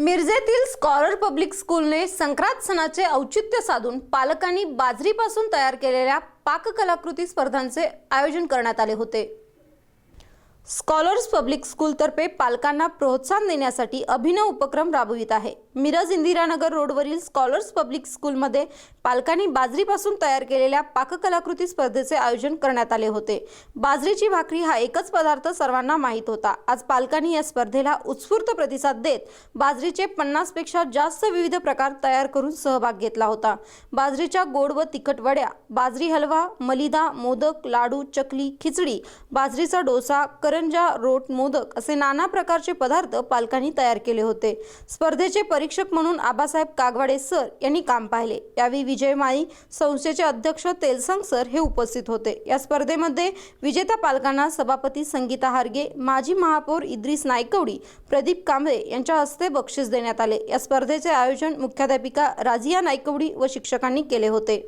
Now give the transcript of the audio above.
मिरजेतील scholar public स्कूलने संक्रांत सणाचे औचित्य साधून पालकांनी बाजरीपासून तयार केलेल्या पाककलाकृती स्पर्धांचे आयोजन करण्यात आले होते. स्कॉलर्स पब्लिक स्कूलतर्फे पालकांना प्रोत्साहन देण्यासाठी अभिनव उपक्रम राबवित आहे. मिरज इंदिरानगर रोडवरील स्कॉलर्स पब्लिक स्कूलमध्ये पालकांनी बाजरीपासून तयार केलेल्या पाककलाकृती स्पर्धेचे आयोजन करण्यात आले होते. बाजरीची भाकरी हा एकच पदार्थ सर्वांना माहीत होता. आज पालकांनी या स्पर्धेला उत्स्फूर्त प्रतिसाद देत बाजरीचे पन्नासपेक्षा जास्त विविध प्रकार तयार करून सहभाग घेतला होता. बाजरीच्या गोड व तिखट वड्या बाजरी हलवा मलिदा मोदक लाडू चकली खिचडी बाजरीचा डोसा करंजा रोट मोदक असे नाना प्रकारचे पदार्थ पालकांनी तयार केले होते. स्पर्धेचे परीक्षक म्हणून आबासाहेब कागवाडे सर यांनी काम पाहिले. यावेळी विजय माळी संस्थेचे अध्यक्ष तेलसंग सर हे उपस्थित होते. या स्पर्धेमध्ये विजेता पालकांना सभापती संगीता हार्गे माजी महापौर इद्रिस नायकवडी प्रदीप कांबळे यांच्या हस्ते बक्षीस देण्यात आले. या स्पर्धेचे आयोजन मुख्याध्यापिका राजिया नायकवडी व शिक्षकांनी केले होते.